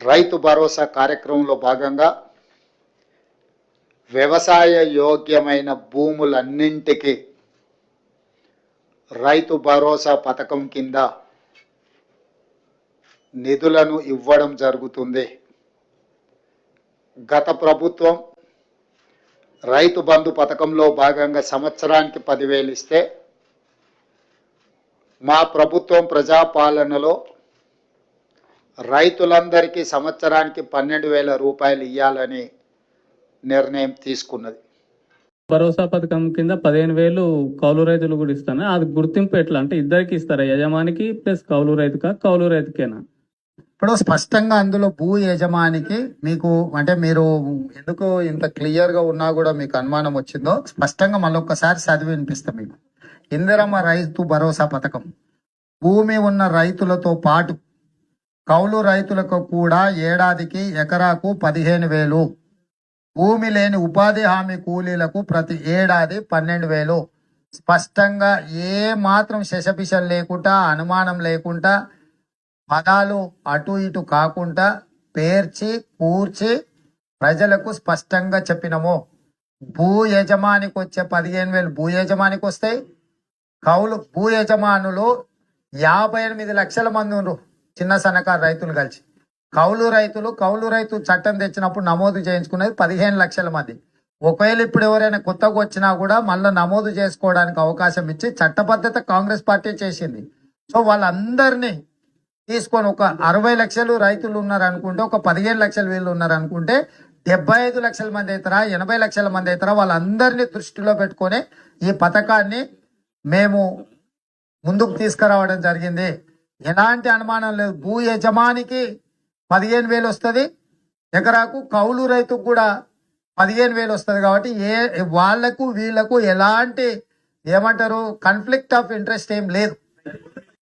రైతు భరోసా కార్యక్రమంలో భాగంగా వ్యవసాయ యోగ్యమైన భూములన్నింటికి రైతు భరోసా పథకం కింద నిధులను ఇవ్వడం జరుగుతుంది. గత ప్రభుత్వం రైతు బంధు పథకంలో భాగంగా సంవత్సరానికి పదివేలు ఇస్తే మా ప్రభుత్వం ప్రజాపాలనలో రైతులందరికీ సంవత్సరానికి పన్నెండు వేల రూపాయలు ఇవ్వాలని నిర్ణయం తీసుకున్నది. భరోసా పథకం కింద పదిహేను వేలు కౌలు రైతులు కూడా ఇస్తాను? అది గుర్తింపు ఎట్లా? అంటే ఇద్దరికి ఇస్తారా? యజమానికి ప్లస్ కౌలు రైతుకా? కౌలు రైతుకేనా? ఇప్పుడు స్పష్టంగా అందులో భూ యజమానికి మీకు అంటే మీరు ఎందుకు ఇంత క్లియర్గా ఉన్నా కూడా మీకు అనుమానం వచ్చిందో స్పష్టంగా మళ్ళొక్కసారి చదివి వినిపిస్తా మీకు. ఇందిరమ్మ రైతు భరోసా పథకం. భూమి ఉన్న రైతులతో పాటు కౌలు రైతులకు కూడా ఏడాదికి ఎకరాకు పదిహేను వేలు. భూమి లేని ఉపాధి హామీ కూలీలకు ప్రతి ఏడాది పన్నెండు వేలు. స్పష్టంగా ఏ మాత్రం లేకుండా అనుమానం లేకుండా పదాలు అటు ఇటు కాకుండా పేర్చి కూర్చి ప్రజలకు స్పష్టంగా చెప్పినము. భూ యజమానికి వచ్చే పదిహేను వేలు భూ యజమానికి వస్తాయి. కౌలు భూ యజమానులు యాభై ఎనిమిది లక్షల మంది ఉన్నారు చిన్న సన్నకారు రైతులు కలిసి. కౌలు రైతులు కౌలు రైతు చట్టం తెచ్చినప్పుడు నమోదు చేయించుకునేది పదిహేను లక్షల మంది. ఒకవేళ ఇప్పుడు ఎవరైనా కొత్తగా వచ్చినా కూడా మళ్ళీ నమోదు చేసుకోవడానికి అవకాశం ఇచ్చి చట్టబద్ధత కాంగ్రెస్ పార్టీ చేసింది. సో వాళ్ళందరినీ తీసుకొని ఒక అరవై లక్షలు రైతులు ఉన్నారు అనుకుంటే ఒక పదిహేను లక్షల వీళ్ళు ఉన్నారు అనుకుంటే డెబ్బై ఐదు లక్షల మంది అవుతారా ఎనభై లక్షల మంది అవుతారా వాళ్ళందరినీ దృష్టిలో పెట్టుకొని ఈ పథకాన్ని మేము ముందుకు తీసుకురావడం జరిగింది. ఎలాంటి అనుమానం లేదు. భూ యజమానికి పదిహేను వేలు వస్తుంది. ఎకరాకు కౌలు రైతుకు కూడా పదిహేను వేలు వస్తుంది కాబట్టి ఏ వాళ్ళకు వీళ్ళకు ఎలాంటి ఏమంటారు కన్ఫ్లిక్ట్ ఆఫ్ ఇంట్రెస్ట్ ఏం లేదు.